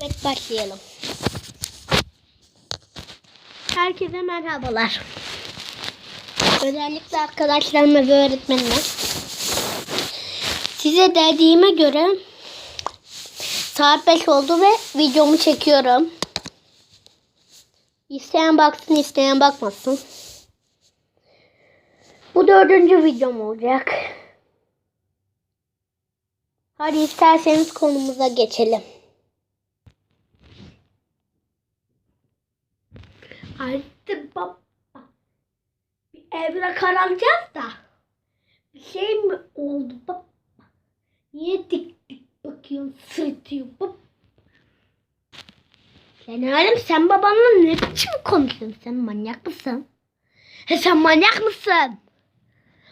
Evet başlayalım. Herkese merhabalar. Özellikle arkadaşlarıma ve öğretmenime. Size dediğime göre saat 5 oldu ve videomu çekiyorum. İsteyen baksın, isteyen bakmasın. Bu dördüncü videom olacak. Hadi isterseniz konumuza geçelim. Artık baba bir evrak alacağız da bir şey mi oldu baba? Niye dik dik bakıyorsun sırtıyor baba? Sen oğlum sen babanla ne biçim konuşuyorsun? Sen manyak mısın? He sen manyak mısın?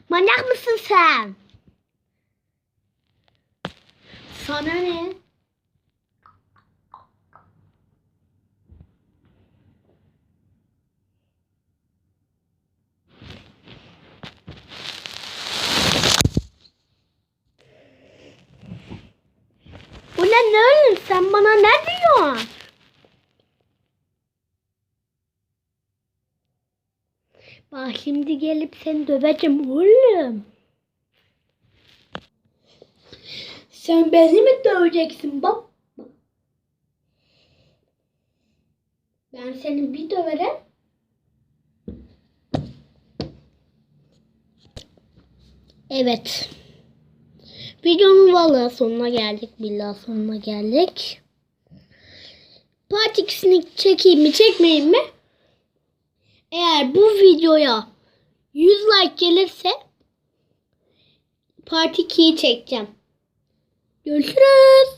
Manyak mısın sen? Sana ne? Ulan ne oğlum sen bana ne diyorsun? Bak şimdi gelip seni döveceğim oğlum. Sen beni mi döveceksin baba? Ben seni bir döverim. Evet. Videonun valla sonuna geldik. Billahi sonuna geldik. Part 2'sini çekeyim mi çekmeyeyim mi? Eğer bu videoya 100 like gelirse Part 2'yi çekeceğim. Görüşürüz.